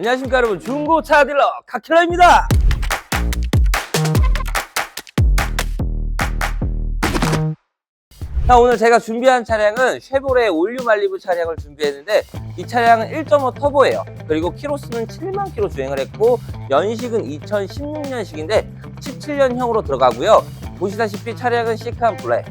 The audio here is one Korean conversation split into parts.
안녕하십니까 여러분. 중고차 딜러 카킬러입니다. 자 오늘 제가 준비한 차량은 쉐보레 올류 말리부 차량을 준비했는데 이 차량은 1.5 터보예요. 그리고 키로수는 7만 킬로 주행을 했고 연식은 2016년식인데 17년형으로 들어가고요. 보시다시피 차량은 시크한 블랙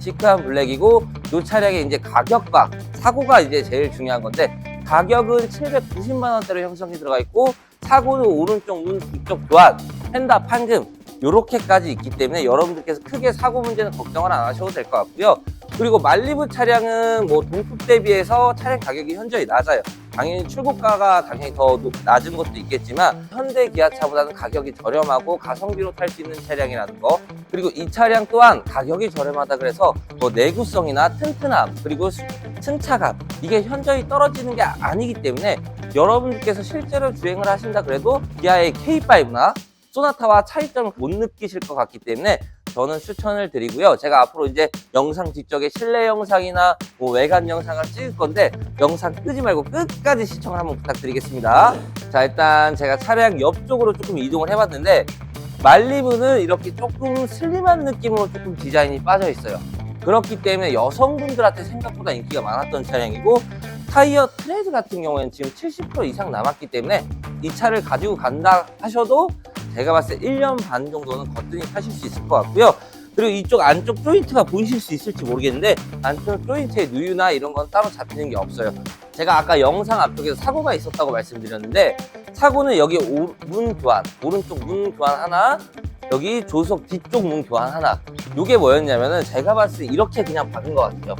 시크한 블랙이고 이 차량의 이제 가격과 사고가 이제 제일 중요한 건데 가격은 790만 원대로 형성이 들어가 있고 사고는 오른쪽 눈 뒤쪽 교환 펜다 판금 요렇게까지 있기 때문에 여러분들께서 크게 사고 문제는 걱정을 안 하셔도 될 것 같고요. 그리고 말리부 차량은 뭐 동급 대비해서 차량 가격이 현저히 낮아요. 당연히 출고가가 당연히 더 높- 낮은 것도 있겠지만 현대 기아차보다는 가격이 저렴하고 가성비로 탈 수 있는 차량이라는 거. 그리고 이 차량 또한 가격이 저렴하다 그래서 뭐 내구성이나 튼튼함 그리고 수- 승차감 이게 현저히 떨어지는 게 아니기 때문에 여러분들께서 실제로 주행을 하신다 그래도 기아의 K5나 소나타와 차이점을 못 느끼실 것 같기 때문에 저는 추천을 드리고요. 제가 앞으로 이제 영상 뒤쪽에 실내 영상이나 뭐 외관 영상을 찍을 건데 영상 끄지 말고 끝까지 시청을 한번 부탁드리겠습니다. 자, 일단 제가 차량 옆쪽으로 조금 이동을 해봤는데 말리부는 이렇게 조금 슬림한 느낌으로 조금 디자인이 빠져 있어요. 그렇기 때문에 여성분들한테 생각보다 인기가 많았던 차량이고 타이어 트레드 같은 경우에는 지금 70% 이상 남았기 때문에 이 차를 가지고 간다 하셔도 제가 봤을 때 1년 반 정도는 거뜬히 타실 수 있을 것 같고요. 그리고 이쪽 안쪽 조인트가 보이실 수 있을지 모르겠는데 안쪽 조인트의 누유나 이런 건 따로 잡히는 게 없어요. 제가 아까 영상 앞쪽에서 사고가 있었다고 말씀드렸는데 사고는 여기 오- 문 교환, 오른쪽 문 교환 하나, 여기 조석 뒤쪽 문 교환 하나. 이게 뭐였냐면은 제가 봤을 때 이렇게 그냥 박은 것 같아요.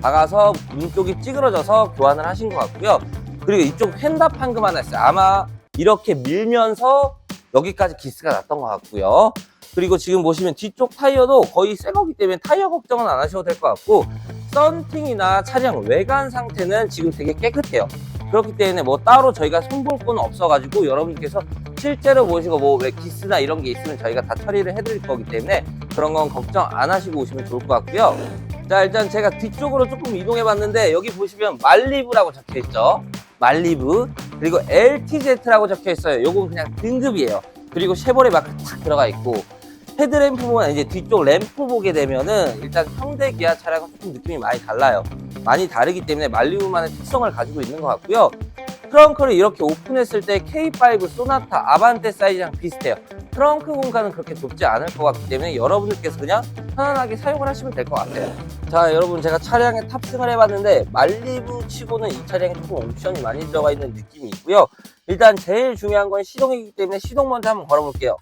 박아서 문 쪽이 찌그러져서 교환을 하신 것 같고요. 그리고 이쪽 펜다 판금 하나 있어요. 아마 이렇게 밀면서 여기까지 기스가 났던 것 같고요. 그리고 지금 보시면 뒤쪽 타이어도 거의 새 거기 때문에 타이어 걱정은 안 하셔도 될 것 같고 썬팅이나 차량 외관 상태는 지금 되게 깨끗해요. 그렇기 때문에 뭐 따로 저희가 손볼 건 없어가지고 여러분께서 실제로 보시고 뭐 왜 기스나 이런 게 있으면 저희가 다 처리를 해드릴 거기 때문에 그런 건 걱정 안 하시고 오시면 좋을 것 같고요. 자 일단 제가 뒤쪽으로 조금 이동해 봤는데 여기 보시면 말리브라고 적혀 있죠. 말리브 그리고 LTZ라고 적혀 있어요. 요건 그냥 등급이에요. 그리고 쉐보레 마크 탁 들어가 있고 헤드램프 보면 이제 뒤쪽 램프 보게 되면은 일단 현대 기아 차량은 조금 느낌이 많이 달라요. 많이 다르기 때문에 말리브만의 특성을 가지고 있는 것 같고요. 트렁크를 이렇게 오픈했을 때 K5 소나타 아반떼 사이즈랑 비슷해요. 트렁크 공간은 그렇게 좁지 않을 것 같기 때문에 여러분들께서 그냥 편안하게 사용을 하시면 될 것 같아요. 자, 여러분 제가 차량에 탑승을 해봤는데 말리부 치고는 이 차량에 조금 옵션이 많이 들어가 있는 느낌이 있고요. 일단 제일 중요한 건 시동이기 때문에 시동 먼저 한번 걸어볼게요.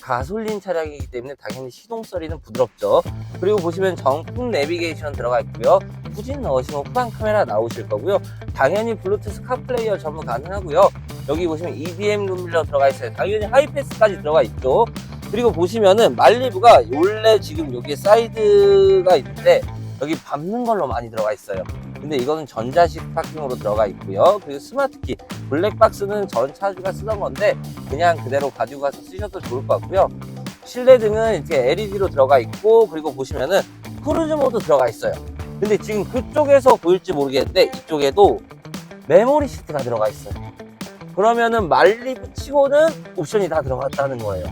가솔린 차량이기 때문에 당연히 시동 소리는 부드럽죠. 그리고 보시면 정품 내비게이션 들어가 있고요. 후진 넣으시면 후방 카메라 나오실 거고요. 당연히 블루투스 카플레이어 전부 가능하고요. 여기 보시면 EDM 룸밀러 들어가 있어요. 당연히 하이패스까지 들어가 있죠. 그리고 보시면은 말리부가 원래 지금 여기 사이드가 있는데 여기 밟는 걸로 많이 들어가 있어요. 근데 이거는 전자식 파킹으로 들어가 있고요. 그리고 스마트키 블랙박스는 전 차주가 쓰던 건데 그냥 그대로 가지고 가서 쓰셔도 좋을 것 같고요. 실내 등은 이렇게 LED로 들어가 있고 그리고 보시면은 크루즈 모드 들어가 있어요. 근데 지금 그쪽에서 보일지 모르겠는데 이쪽에도 메모리 시트가 들어가 있어요. 그러면은 말리부 치고는 옵션이 다 들어갔다는 거예요.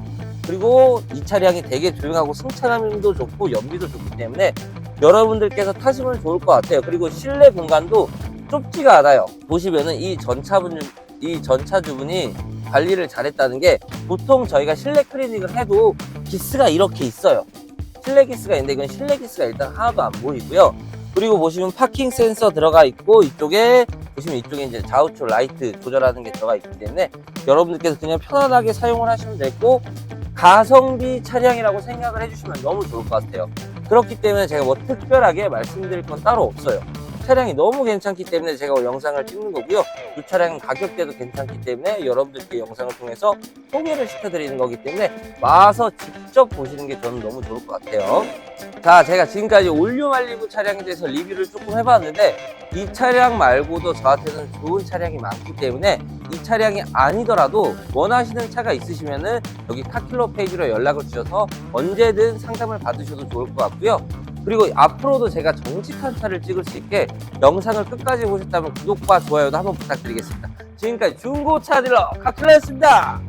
그리고 이 차량이 되게 조용하고 승차감도 좋고 연비도 좋기 때문에 여러분들께서 타시면 좋을 것 같아요. 그리고 실내 공간도 좁지가 않아요. 보시면은 이 전차분 이 전차주분이 관리를 잘했다는 게 보통 저희가 실내 클리닉을 해도 기스가 이렇게 있어요. 실내 기스가 있는데 이건 실내 기스가 일단 하나도 안 보이고요. 그리고 보시면 파킹 센서 들어가 있고 이쪽에 보시면 이쪽에 이제 좌우측 라이트 조절하는 게 들어가 있기 때문에 여러분들께서 그냥 편안하게 사용을 하시면 되고 가성비 차량이라고 생각을 해주시면 너무 좋을 것 같아요. 그렇기 때문에 제가 뭐 특별하게 말씀드릴 건 따로 없어요. 차량이 너무 괜찮기 때문에 제가 영상을 찍는 거고요. 이 차량은 가격대도 괜찮기 때문에 여러분들께 영상을 통해서 소개를 시켜드리는 거기 때문에 와서 직접 보시는 게 저는 너무 좋을 것 같아요. 자, 제가 지금까지 올류 말리부 차량에 대해서 리뷰를 조금 해봤는데 이 차량 말고도 저한테는 좋은 차량이 많기 때문에 이 차량이 아니더라도 원하시는 차가 있으시면은 여기 카킬로 페이지로 연락을 주셔서 언제든 상담을 받으셔도 좋을 것 같고요. 그리고 앞으로도 제가 정직한 차를 찍을 수 있게 영상을 끝까지 보셨다면 구독과 좋아요도 한번 부탁드리겠습니다. 지금까지 중고차 딜러 카클라였습니다.